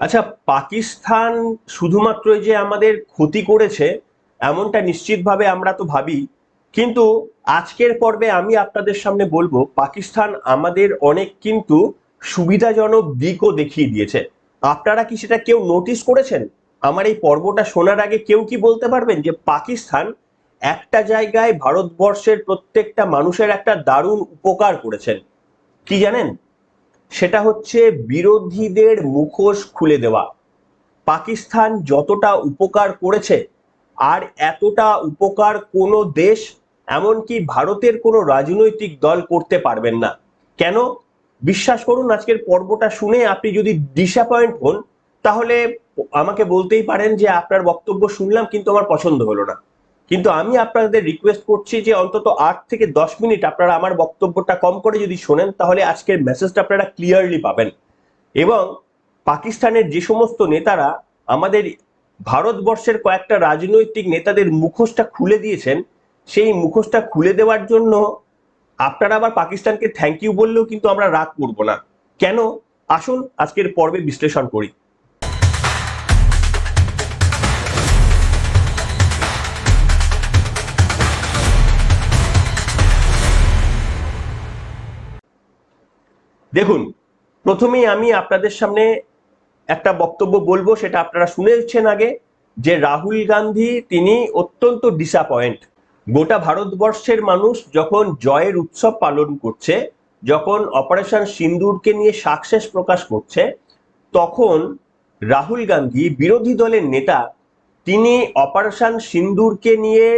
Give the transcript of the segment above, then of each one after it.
আচ্ছা পাকিস্তান শুধুমাত্র যে আমাদের ক্ষতি করেছে, এমনটা নিশ্চিতভাবে আমরা তো ভাবি, কিন্তু আজকের পর্বে আমি আপনাদের সামনে বলব, পাকিস্তান আমাদের অনেক কিন্তু সুবিধাজনক দিকও দেখিয়ে দিয়েছে। আপনারা কি সেটা কেউ নোটিস করেছেন? আমার এই পর্বটা শোনার আগে কেউ কি বলতে পারবেন যে পাকিস্তান একটা জায়গায় ভারতবর্ষের প্রত্যেকটা মানুষের একটা দারুণ উপকার করেছেন? কি জানেন? সেটা হচ্ছে বিরোধীদের মুখোশ খুলে দেওয়া। পাকিস্তান যতটা উপকার করেছে আর এতটা উপকার কোনো দেশ, এমনকি ভারতের কোনো রাজনৈতিক দল করতে পারবেন না। কেন? বিশ্বাস করুন, আজকের পর্বটা শুনে আপনি যদি ডিসঅ্যাপয়েন্ট হন, তাহলে আমাকে বলতেই পারেন যে আপনার বক্তব্য শুনলাম, কিন্তু আমার পছন্দ হলো না। কিন্তু আমি আপনাদের রিকোয়েস্ট করছি যে অন্তত আট থেকে দশ মিনিট আপনারা আমার বক্তব্যটা কম করে যদি শোনেন, তাহলে আজকের মেসেজটা আপনারা ক্লিয়ারলি পাবেন। এবং পাকিস্তানের যে সমস্ত নেতারা আমাদের ভারতবর্ষের কয়েকটা রাজনৈতিক নেতাদের মুখোশটা খুলে দিয়েছেন, সেই মুখোশটা খুলে দেওয়ার জন্য আপনারা আবার পাকিস্তানকে থ্যাংক ইউ বললেও কিন্তু আমরা রাগ করব না। কেন? আসুন আজকের পর্বে বিশ্লেষণ করি। দেখুন, প্রথমেই আমি আপনাদের সামনে একটা বক্তব্য বলব, সেটা আপনারা শুনেছেন আগে, যে রাহুল গান্ধী তিনি অত্যন্ত ডিসঅ্যাপয়েন্ট গোটা ভারতবর্ষের মানুষ যখন জয়ের উৎসব পালন করছে, যখন অপারেশন সিন্দুরকে নিয়ে সাকসেস প্রকাশ করছে, তখন রাহুল গান্ধী বিরোধী দলের নেতা, তিনি অপারেশন সিন্দুরকে নিয়ে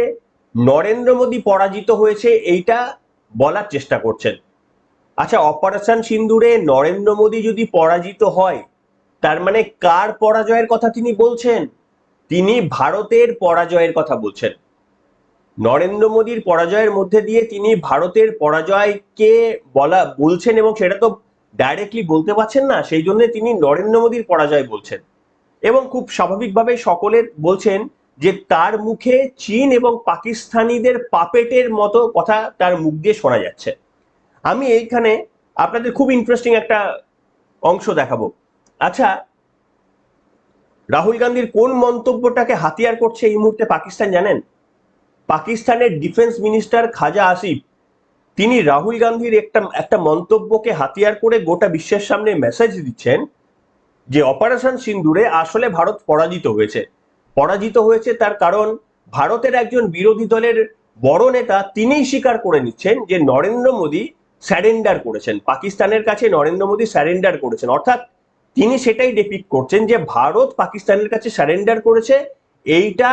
নরেন্দ্র মোদী পরাজিত হয়েছে, এইটা বলার চেষ্টা করছেন। আচ্ছা অপারেশন সিন্দুরে নরেন্দ্র মোদী যদি পরাজিত হয়, তার মানে কার পরাজয়ের কথা তিনি বলছেন? তিনি ভারতের পরাজয়ের কথা বলছেন। নরেন্দ্র মোদীর পরাজয়ের মধ্যে দিয়ে তিনি ভারতের পরাজয়কে বলা, বলছেন এবং সেটা তো ডাইরেক্টলি বলতে পারছেন না, সেই জন্য তিনি নরেন্দ্র মোদীর পরাজয় বলছেন। এবং খুব স্বাভাবিকভাবে সকলের বলছেন যে তার মুখে চীন এবং পাকিস্তানিদের পাপেটের মতো কথা তার মুখ দিয়ে শোনা যাচ্ছে। আমি এইখানে আপনাদের খুব ইন্টারেস্টিং একটা অংশ দেখাবো। আচ্ছা রাহুল গান্ধীর কোন মন্তব্যটাকে হাতিয়ার করছে এই মুহূর্তে পাকিস্তান জানেন? পাকিস্তানের ডিফেন্স মিনিস্টার খাজা আসিফ, তিনি রাহুল গান্ধীর একটা একটা মন্তব্যকে হাতিয়ার করে গোটা বিশ্বের সামনে মেসেজ দিচ্ছেন যে অপারেশন সিন্দুরে আসলে ভারত পরাজিত হয়েছে। পরাজিত হয়েছে তার কারণ ভারতের একজন বিরোধী দলের বড় নেতা তিনিই স্বীকার করে নিচ্ছেন যে নরেন্দ্র মোদী স্যারেন্ডার করেছেন। পাকিস্তানের কাছে নরেন্দ্র মোদী স্যারেন্ডার করেছেন। অর্থাৎ তিনি সেটাই ডেপিক্ট করছেন যে ভারত পাকিস্তানের কাছে স্যারেন্ডার করেছে। এইটা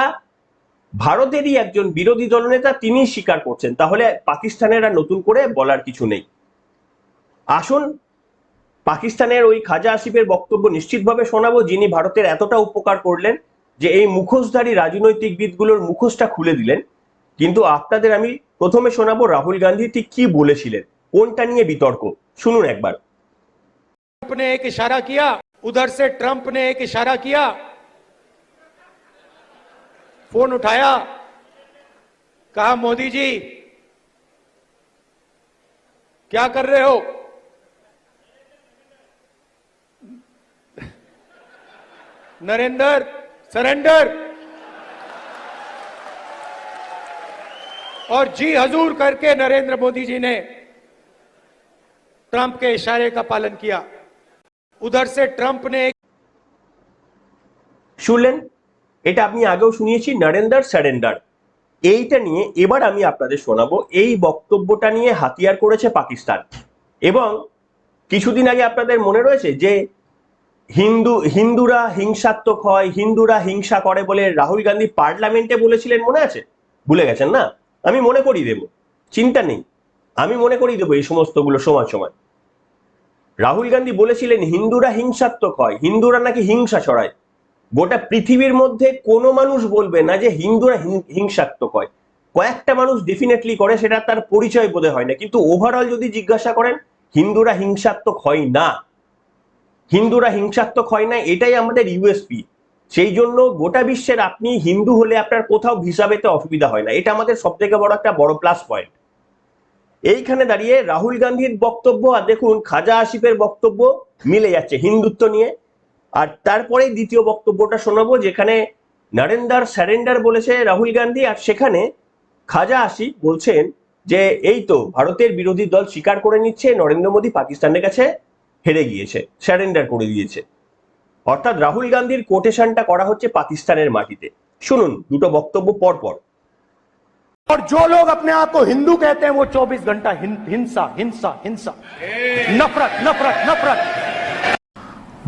ভারতেরই একজন বিরোধী দলনেতা তিনি স্বীকার করছেন। তাহলে পাকিস্তানের আর নতুন করে বলার কিছু নেই। আসুন, পাকিস্তানের ওই খাজা আসিফের বক্তব্য নিশ্চিতভাবে শোনাবো, যিনি ভারতের এতটা উপকার করলেন যে এই মুখোশধারী রাজনৈতিকবিদগুলোর মুখোশটা খুলে দিলেন। কিন্তু আপনাদের আমি প্রথমে শোনাবো রাহুল গান্ধী ঠিক কি বলেছিলেন। কোনটা নিয়ে বিতর্ক শুনুন একবার ट्रंप ने एक इशारा किया उधर से ट्रंप ने एक इशारा किया फोन उठाया कहा मोदी जी क्या कर रहे हो नरेंद्र सरेंडर और जी हजूर करके नरेंद्र मोदी जी ने ट्रंप के इशारे का पालन किया उधर से ट्रंप ने एक শুনলেন এটা আপনি আগেও শুনিয়েছি নরেন্দ্র স্যারেন্ডার এইটা নিয়ে এবার আমি আপনাদের শোনাবো এই বক্তব্যটা নিয়ে হাতিয়ার করেছে পাকিস্তান এবং কিছুদিন আগে আপনাদের মনে রয়েছে যে হিন্দু হিন্দুরা হিংসাত্মক হয় হিন্দুরা হিংসা করে বলে রাহুল গান্ধী পার্লামেন্টে বলেছিলেন মনে আছে ভুলে গেছেন না আমি মনে করিয়ে দেবো চিন্তা নেই আমি মনে করি দেবো এই সমস্তগুলো সময় সময়। রাহুল গান্ধী বলেছিলেন, হিন্দুরা হিংসাত্মক হয়, হিন্দুরা নাকি হিংসা ছড়ায়। গোটা পৃথিবীর মধ্যে কোনো মানুষ বলবে না যে হিন্দুরা হিংসাত্মক হয়। কয়েকটা মানুষ ডেফিনেটলি করে, সেটা তার পরিচয় বোধে হয় না। কিন্তু ওভারঅল যদি জিজ্ঞাসা করেন, হিন্দুরা হিংসাত্মক হয় না? হিন্দুরা হিংসাত্মক হয় না, এটাই আমাদের ইউএসপি সেই জন্য গোটা বিশ্বের আপনি হিন্দু হলে আপনার কোথাও ভিসা পেতে অসুবিধা হয় না। এটা আমাদের সব থেকে বড় একটা বড় প্লাস পয়েন্ট এইখানে দাঁড়িয়ে রাহুল গান্ধীর বক্তব্য, আর দেখুন খাজা আসিফের বক্তব্য মিলে যাচ্ছে হিন্দুত্ব নিয়ে। আর তারপরে দ্বিতীয় বক্তব্যটা শোনাবো, যেখানে নরেন্দার স্যারেন্ডার বলেছে রাহুল গান্ধী, আর সেখানে খাজা আসিফ বলছেন যে, এই তো ভারতের বিরোধী দল স্বীকার করে নিচ্ছে, নরেন্দ্র মোদী পাকিস্তানের কাছে হেরে গিয়েছে, স্যারেন্ডার করে দিয়েছে। অর্থাৎ রাহুল গান্ধীর কোটেশনটা করা হচ্ছে পাকিস্তানের মাটিতে। শুনুন দুটো বক্তব্য পর পর और जो लोग अपने आप को हिंदू कहते हैं वो 24 घंटा हिं- हिंसा हिंसा हिंसा। नफरत नफरत नफरत।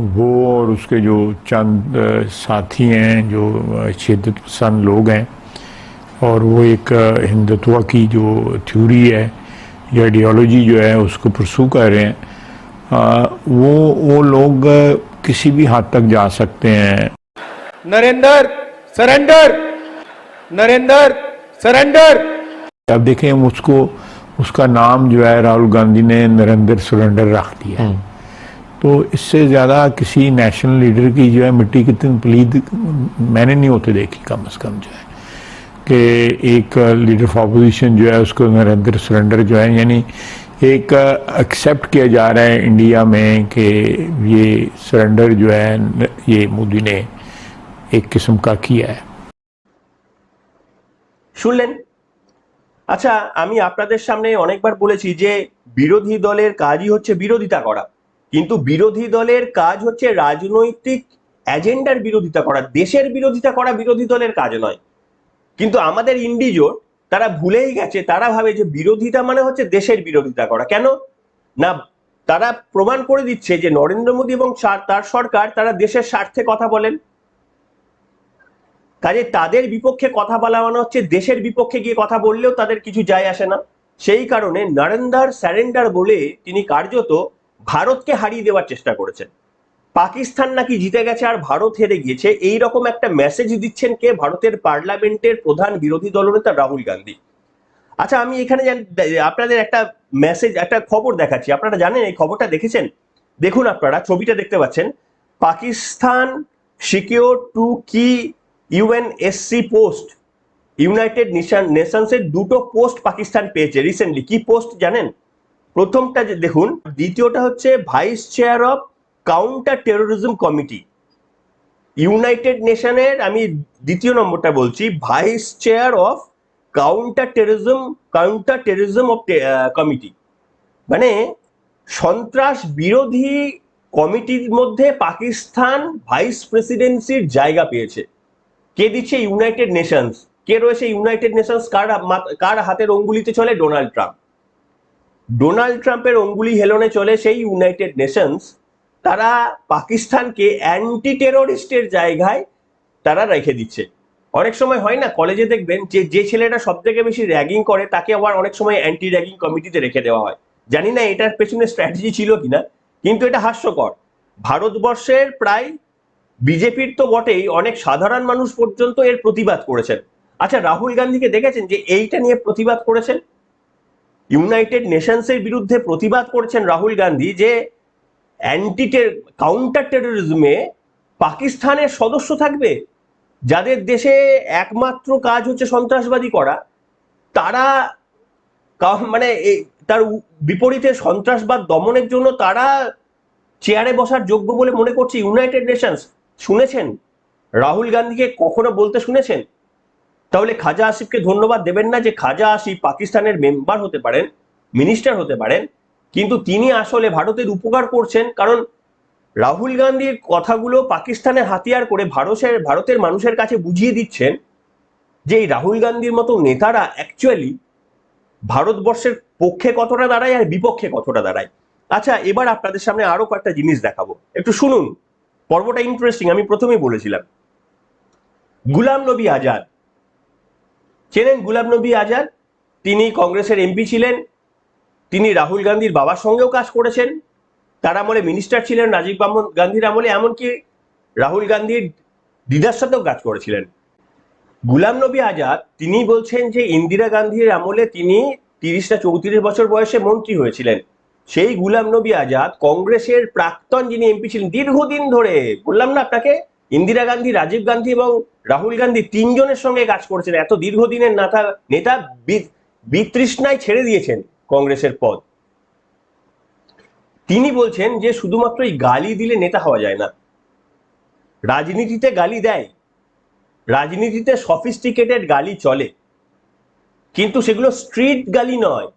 वो और उसके जो चंद साथी हैं जो शिद्दत पसंद लोग हैं और वो एक हिंदुत्व की जो थ्योरी है या आइडियोलॉजी जो है उसको प्रसू कर रहे हैं। अ, वो वो लोग किसी भी हद तक जा सकते हैं। नरेंद्र सरेंडर नरेंद्र! सरेंडर अब देखें उसको उसका नाम जो है राहुल गांधी ने नरेंद्र सुरेंडर रख दिया है। तो इससे ज़्यादा किसी नेशनल लीडर की जो है मिट्टी कितनी प्लीद मैंने नहीं होते देखी कम से कम जो है। कि एक लीडर ऑफ़ अपोजिशन जो है उसको नरेंद्र सुरेंडर जो है यानी एक एक्सेप्ट किया जा रहा है इंडिया में कि ये सरेंडर जो है ये मोदी ने एक किस्म का किया है। শুনলেন? আচ্ছা আমি আপনাদের সামনে অনেকবার বলেছি যে বিরোধী দলের কাজই হচ্ছে বিরোধিতা করা। কিন্তু বিরোধী দলের কাজ হচ্ছে রাজনৈতিক এজেন্ডার বিরোধিতা করা, দেশের বিরোধিতা করা বিরোধী দলের কাজ নয়। কিন্তু আমাদের ইন্ডিজোর তারা ভুলেই গেছে, তারা ভাবে যে বিরোধিতা মানে হচ্ছে দেশের বিরোধিতা করা। কেন? না, তারা প্রমাণ করে দিচ্ছে যে নরেন্দ্র মোদী এবং তার সরকার, তারা দেশের স্বার্থে কথা বলেন। কাজে তাদের বিপক্ষে কথা বলা মানে হচ্ছে দেশের বিপক্ষে গিয়ে কথা বললেও তাদের কিছু যায় আসে না। সেই কারণে নরেন্দার স্যারেন্ডার বলে তিনি কার্যত ভারতকে হারিয়ে দেওয়ার চেষ্টা করেছেন। পাকিস্তান নাকি জিতে গেছে আর ভারত হেরে গিয়েছে, এই রকম একটা মেসেজ দিচ্ছেন কে? ভারতের পার্লামেন্টের প্রধান বিরোধী দলনেতা রাহুল গান্ধী। আচ্ছা আমি এখানে আপনাদের একটা মেসেজ একটা খবর দেখাচ্ছি। আপনারা জানেন, এই খবরটা দেখেছেন? দেখুন আপনারা, ছবিটা দেখতে পাচ্ছেন। পাকিস্তান সিকিউর টু কি ইউএনএসসি পোস্ট ইউনাইটেড নেশনসের দুটো পোস্ট পাকিস্তান পেয়েছে রিসেন্টলি কি পোস্ট জানেন? প্রথমটা দেখুন, দ্বিতীয়টা হচ্ছে vice chair of counter terrorism committee united নেশনের আমি দ্বিতীয় নম্বরটা বলছি vice chair of counter terrorism counter terrorism of committee মানে সন্ত্রাস বিরোধী কমিটির মধ্যে পাকিস্তান ভাইস প্রেসিডেন্সির জায়গা পেয়েছে। কে দিচ্ছে ইউনাইটেড নেশনস কে রয়েছে ইউনাইটেড নেশনস কার কার হাতের অঙ্গুলিতে চলে ডোনাল্ড ট্রাম্প ডোনাল্ড ট্রাম্পের অঙ্গুলি হেলনে চলে সেই ইউনাইটেড নেশনস তারা পাকিস্তানকে অ্যান্টি টেরোরিস্টের জায়গায় তারা রেখে দিচ্ছে। অনেক সময় হয় না কলেজে দেখবেন যে যে ছেলেটা সব থেকে বেশি র্যাগিং করে, তাকে আবার অনেক সময় অ্যান্টি র্যাগিং কমিটিতে রেখে দেওয়া হয়। জানি না এটার পেছনে স্ট্র্যাটেজি ছিল কিনা, কিন্তু এটা হাস্যকর। ভারতবর্ষের প্রায় বিজেপির তো বটেই অনেক সাধারণ মানুষ পর্যন্ত এর প্রতিবাদ করেছেন। আচ্ছা রাহুল গান্ধীকে দেখেছেন যে এইটা নিয়ে প্রতিবাদ করেছেন? ইউনাইটেড নেশনসের বিরুদ্ধে প্রতিবাদ করেছেন রাহুল গান্ধী যে অ্যান্টি কাউন্টার টেরোরিজমে পাকিস্তানের সদস্য থাকবে। যাদের দেশে একমাত্র কাজ হচ্ছে সন্ত্রাসবাদী করা। তারা মানে তার বিপরীতে সন্ত্রাসবাদ দমনের জন্য তারা চেয়ারে বসার যোগ্য বলে মনে করছে ইউনাইটেড নেশনস শুনেছেন? রাহুল গান্ধীকে কখনো বলতে শুনেছেন? তাহলে খাজা আসিফকে ধন্যবাদ দেবেন না যে খাজা আসিফ পাকিস্তানের মেম্বার হতে পারেন মিনিস্টার হতে পারেন, কিন্তু তিনি আসলে ভারতের উপকার করছেন কারণ রাহুল গান্ধীর কথাগুলো পাকিস্তানের হাতিয়ার করে ভারতের ভারতের মানুষের কাছে বুঝিয়ে দিচ্ছেন যে এই রাহুল গান্ধীর মতো নেতারা অ্যাকচুয়ালি ভারতবর্ষের পক্ষে কতটা দাঁড়ায় আর বিপক্ষে কতটা দাঁড়ায়। আচ্ছা এবার আপনাদের সামনে আরও কয়েকটা জিনিস দেখাবো। একটু শুনুন। পর্বটা ইন্টারেস্টিং আমি প্রথমেই বলেছিলাম। গুলাম নবী আজাদ। চেনেন গুলাম নবী আজাদ? তিনি কংগ্রেসের এমপি ছিলেন, তিনি রাহুল গান্ধীর বাবার সঙ্গেও কাজ করেছেন, তার আমলে মিনিস্টার ছিলেন রাজীব গান্ধীর আমলে, এমনকি রাহুল গান্ধীর দিদার সাথেও কাজ করেছিলেন। গুলাম নবী আজাদ, তিনি বলছেন যে ইন্দিরা গান্ধীর আমলে তিনি তিরিশ না চৌত্রিশ বছর বয়সে মন্ত্রী হয়েছিলেন। সেই গুলাম নবী আজাদ কংগ্রেসের প্রাক্তন যিনি এমপি ছিলেন, দীর্ঘদিন ধরে, বললাম না আপনাকে, ইন্দিরা গান্ধী, রাজীব গান্ধী এবং রাহুল গান্ধী তিনজনের সঙ্গে কাজ করেছেন, এত দীর্ঘদিনের নেতা নেতা বিতৃষ্ণায় ছেড়ে দিয়েছেন কংগ্রেসের পদ। তিনি বলছেন যে শুধুমাত্র এই গালি দিলে নেতা হওয়া যায় না। রাজনীতিতে গালি দেয়, রাজনীতিতে সফিস্টিকেটেড গালি চলে। কিন্তু সেগুলো স্ট্রিট গালি নয়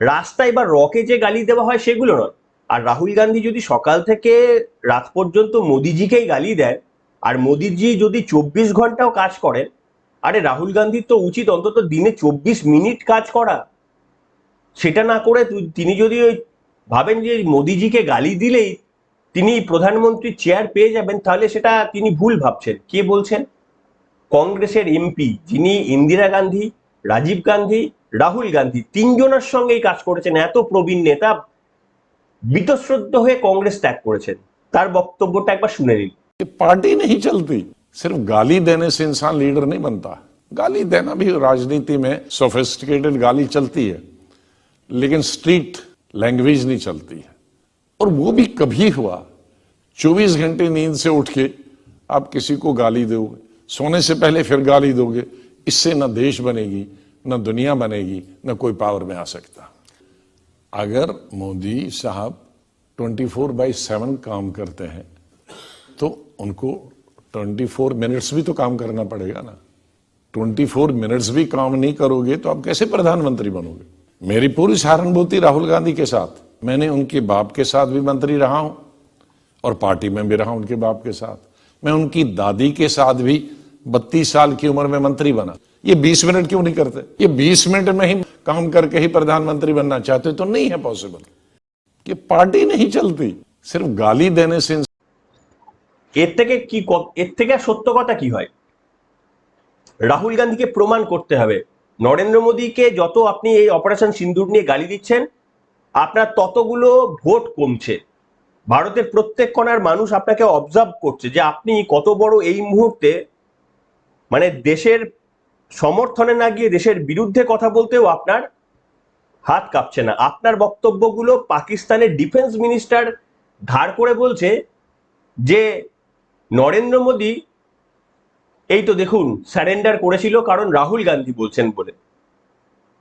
রাস্তায় বা রকে যে গালি দেওয়া হয় সেগুলো নয়। আর রাহুল গান্ধী যদি সকাল থেকে রাত পর্যন্ত মোদিজিকেই গালি দেয়, আর মোদিজি যদি চব্বিশ ঘন্টাও কাজ করেন, আরে রাহুল গান্ধীর তো উচিত অন্তত দিনে চব্বিশ মিনিট কাজ করা। সেটা না করে তিনি যদি ওই ভাবেন যে মোদিজিকে গালি দিলেই তিনি প্রধানমন্ত্রীর চেয়ার পেয়ে যাবেন, তাহলে সেটা তিনি ভুল ভাবছেন। কে বলছেন? কংগ্রেসের এমপি যিনি ইন্দিরা গান্ধী, রাজীব গান্ধী রাহুল গান্ধী তিনজনের সঙ্গেই কাজ করেছেন এত প্রবীণ নেতা বীতশ্রদ্ধ হয়ে কংগ্রেস ত্যাগ করেছেন তার বক্তব্যটা একবার শুনে নিন ये पार्टी नहीं चलती सिर्फ गाली देने से इंसान लीडर नहीं बनता गाली देना भी राजनीति में सोफिस्टिकेटेड गाली चलती है लेकिन स्ट्रीट लैंग्वेज नहीं चलती है और वो भी कभी हुआ 24 घंटे नींद से उठ के आप किसी को गाली दोगे सोने से पहले फिर गाली दोगे इससे न देश बनेगी न दुनिया बनेगी, न कोई पावर में आ सकता। अगर मोदी साहब 24 फोर बाई सेवन काम करते हैं तो उनको 24 मिनट्स भी तो काम करना पड़ेगा ना। 24 मिनट्स भी काम नहीं करोगे तो आप कैसे प्रधानमंत्री बनोगे? मेरी पूरी सहानुभूति राहुल गांधी के साथ। मैंने उनके बाप के साथ भी मंत्री रहा हूँ, और पार्टी में भी रहा उनके बाप के साथ। मैं उनकी दादी के साथ भी बत्तीस साल की उम्र में मंत्री बना। ये 20 मिनट क्यों नहीं करते ये 20 मिनट में ही काम करके ही प्रधानमंत्री बनना चाहते तो नहीं है पॉसिबल ये पार्टी नहीं चलती सिर्फ गाली देने से এর থেকে কি ক- এর থেকে আর সত্য কথা কি হয় রাহুল গান্ধীকে প্রমাণ করতে হবে নরেন্দ্র মোদীকে যত আপনি এই অপারেশন সিন্দুর নিয়ে গালি দিচ্ছেন আপনার ততগুলো ভোট কমছে ভারতের প্রত্যেক কোণার মানুষ আপনাকে অবজার্ভ করছে যে আপনি কত বড় এই মুহূর্তে মানে দেশের সমর্থনে না গিয়ে দেশের বিরুদ্ধে কথা বলতেও আপনার হাত কাঁপছে না। আপনার বক্তব্যগুলো পাকিস্তানের ডিফেন্স মিনিস্টার ধার করে বলছে যে, নরেন্দ্র মোদী, এই তো দেখুন স্যারেন্ডার করেছিল কারণ রাহুল গান্ধী বলছেন বলে।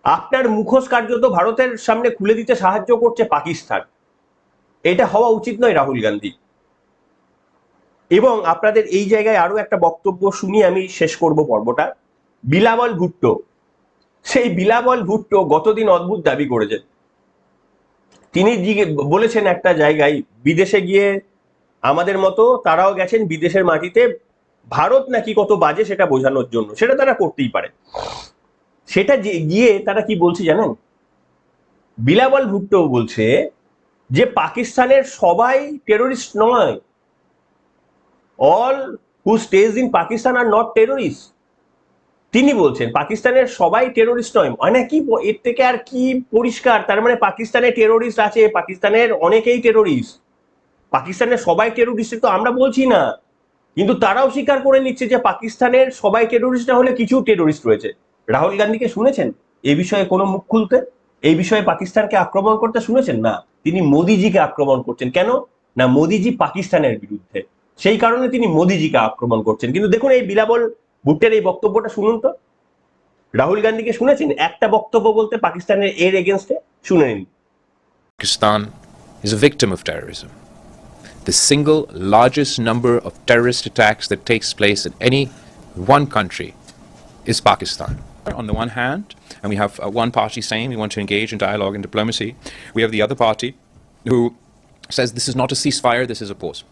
আপনার মুখোশ কার্যত ভারতের সামনে খুলে দিতে সাহায্য করছে পাকিস্তান। এটা হওয়া উচিত নয় রাহুল গান্ধী। এবং আপনাদের এই জায়গায় আরও একটা বক্তব্য শুনি আমি শেষ করব পর্বটা। বিলাবল ভুট্টো। সেই বিলাবল ভুট্টো গতদিন অদ্ভুত দাবি করেছেন। তিনি বলেছেন একটা জায়গায়, বিদেশে গিয়ে আমাদের মতো তারাও গেছেন বিদেশের মাটিতে, ভারত নাকি কত বাজে সেটা বোঝানোর জন্য। সেটা তারা করতেই পারে। সেটা গিয়ে তারা কি বলছে জানেন? বিলাবল ভুট্টো বলছে যে পাকিস্তানের সবাই টেরোরিস্ট নয়। All who stays in Pakistan are not terrorist তিনি বলছেন, পাকিস্তানের সবাই টেরোরিস্ট নয়। মানে কি এর থেকে আর কি পরিষ্কার? তার মানে পাকিস্তানে টেরোরিস্ট আছে, পাকিস্তানের অনেকেই টেরোরিস্ট পাকিস্তানের সবাই টেরোরিস্ট তো আমরা বলছি না। কিন্তু তারাও স্বীকার করে নিচ্ছে যে পাকিস্তানের সবাই টেরোরিস্ট না হলে কিছু টেরোরিস্ট রয়েছে। রাহুল গান্ধীকে শুনেছেন এই বিষয়ে কোনো মুখ খুলতে? এই বিষয়ে পাকিস্তানকে আক্রমণ করতে শুনেছেন? না, তিনি মোদিজিকে আক্রমণ করছেন। কেন? না, মোদিজি পাকিস্তানের বিরুদ্ধে। সেই কারণে তিনি মোদিজিকে আক্রমণ করছেন। কিন্তু দেখুন, এই বিলাবল ভুট্টের এই বক্তব্যটা শুনুন তো রাহুল গান্ধীকে শুনেছেন একটা বক্তব্য বলতে পাকিস্তানের এর এগেনস্টে শুনে নিন Pakistan is a victim of terrorism. The single largest number of terrorist attacks that takes place in any one country is Pakistan. On the one hand, and we have uh, one party saying we want to engage in dialogue and diplomacy, we have the other party who says this is not a ceasefire, this is a pause.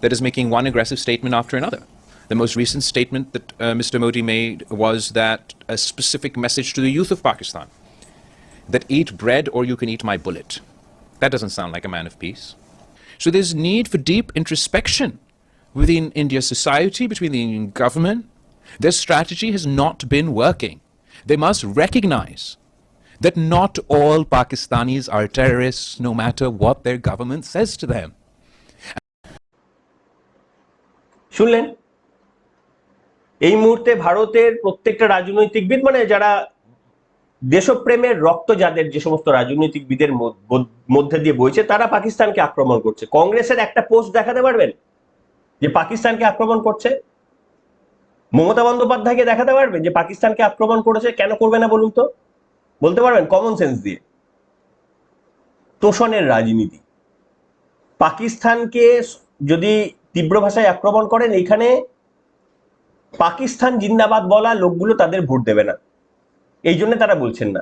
That is making one aggressive statement after another. The most recent statement that uh, Mr. Modi made was that a specific message to the youth of Pakistan that eat bread or you can eat my bullet. That doesn't sound like a man of peace. So there's need for deep introspection within India's society, between the Indian government. Their strategy has not been working. They must recognize that not all Pakistanis are terrorists, no matter what their government says to them. শুনলেন এই মুহূর্তে ভারতের প্রত্যেকটা রাজনৈতিকবিদ মানে যারা দেশপ্রেমের রক্ত যাদের যে সমস্ত রাজনৈতিকবিদের মধ্য- দিয়ে বইছে, তারা পাকিস্তানকে আক্রমণ করছে। কংগ্রেসের একটা পোস্ট দেখাতে পারবেন? যে পাকিস্তানকে আক্রমণ করছে? মমতা বন্দ্যোপাধ্যায়কে দেখাতে পারবেন? যে পাকিস্তানকে আক্রমণ করেছে? কেন করবে না বলুন তো? বলতে পারবেন? কমন সেন্স দিয়ে। তোষণের রাজনীতি। পাকিস্তানকে যদি তীব্র ভাষায় আক্রমণ করেন, এখানে পাকিস্তান জিন্দাবাদ বলা লোকগুলো তাদের ভোট দেবে না। এই জন্য তারা বলছেন না।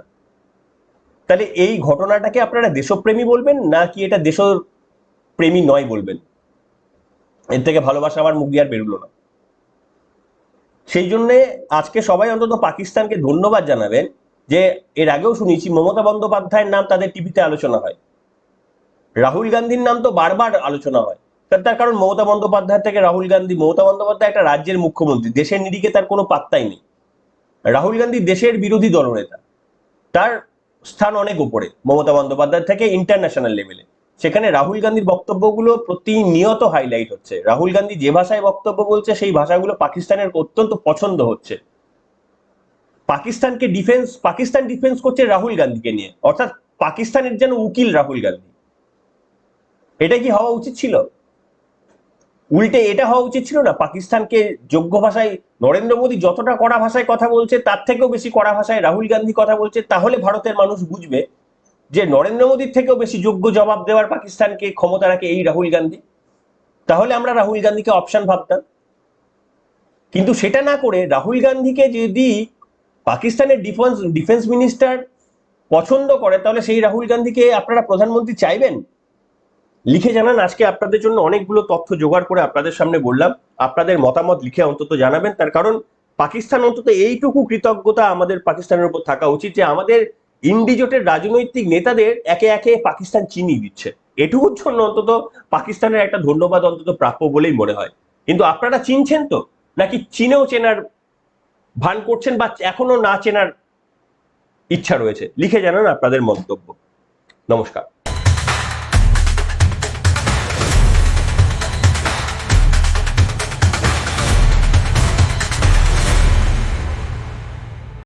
তাহলে এই ঘটনাটাকে আপনারা দেশপ্রেমী বলবেন না কি এটা দেশপ্রেমী নয় বলবেন? এর থেকে ভালোবাসা আমার মুখ দিয়ে আর বেরোলো না। সেই জন্য আজকে সবাই অন্তত পাকিস্তানকে ধন্যবাদ জানাবেন যে এর আগেও শুনেছি মমতা বন্দ্যোপাধ্যায়ের নাম তাদের টিভিতে আলোচনা হয়। রাহুল গান্ধীর নাম তো বারবার আলোচনা হয়। তার কারণ মমতা বন্দ্যোপাধ্যায় থেকে রাহুল গান্ধী, মমতা বন্দ্যোপাধ্যায় একটা রাজ্যের মুখ্যমন্ত্রী। দেশের নিরিখে তার কোনো পাত্তাই নেই। রাহুল গান্ধী দেশের বিরোধী দলনেতা। তার স্থান অনেক উপরে, মমতা বন্দ্যোপাধ্যায় থেকে ইন্টারন্যাশনাল লেভেলে সেখানে রাহুল গান্ধীর বক্তব্যগুলো প্রতিনিয়ত হাইলাইট হচ্ছে। রাহুল গান্ধী যে ভাষায় বক্তব্য বলছে, সেই ভাষাগুলো পাকিস্তানের অত্যন্ত পছন্দ হচ্ছে। পাকিস্তানকে ডিফেন্স পাকিস্তান ডিফেন্স করছে রাহুল গান্ধীকে নিয়ে। অর্থাৎ পাকিস্তানের যেন উকিল রাহুল গান্ধী। এটা কি হওয়া উচিত ছিল? উল্টে এটা হওয়া উচিত ছিল না? পাকিস্তানকে যোগ্য ভাষায় নরেন্দ্র মোদী যতটা কড়া ভাষায় কথা বলছে, তার থেকেও বেশি কড়া ভাষায় রাহুল গান্ধী কথা বলছে, তাহলে ভারতের মানুষ বুঝবে যে নরেন্দ্র মোদীর থেকেও বেশি যোগ্য জবাব দেওয়ার পাকিস্তানকে ক্ষমতা রাখে এই রাহুল গান্ধী। তাহলে আমরা রাহুল গান্ধীকে অপশন ভাবতাম। কিন্তু সেটা না করে রাহুল গান্ধীকে যদি পাকিস্তানের ডিফেন্স ডিফেন্স মিনিস্টার পছন্দ করে, তাহলে সেই রাহুল গান্ধীকে আপনারা প্রধানমন্ত্রী চাইবেন? লিখে জানান, আজকে আপনাদের জন্য অনেকগুলো তথ্য জোগাড় করে আপনাদের সামনে বললাম। আপনাদের মতামত লিখে অন্তত জানাবেন। তার কারণ, পাকিস্তান অন্তত এইটুকু কৃতজ্ঞতা আমাদের পাকিস্তানের উপর থাকা উচিত যে আমাদের ইন্ডিজোটের রাজনৈতিক নেতাদের একে একে পাকিস্তান চিনি দিচ্ছে। এটুকুর জন্য অন্তত পাকিস্তানের একটা ধন্যবাদ অন্তত প্রাপ্য বলেই মনে হয়। কিন্তু আপনারা চিনছেন তো? নাকি চিনেও চেনার ভান করছেন বা এখনও না চেনার ইচ্ছা রয়েছে? লিখে জানান আপনাদের মন্তব্য। নমস্কার।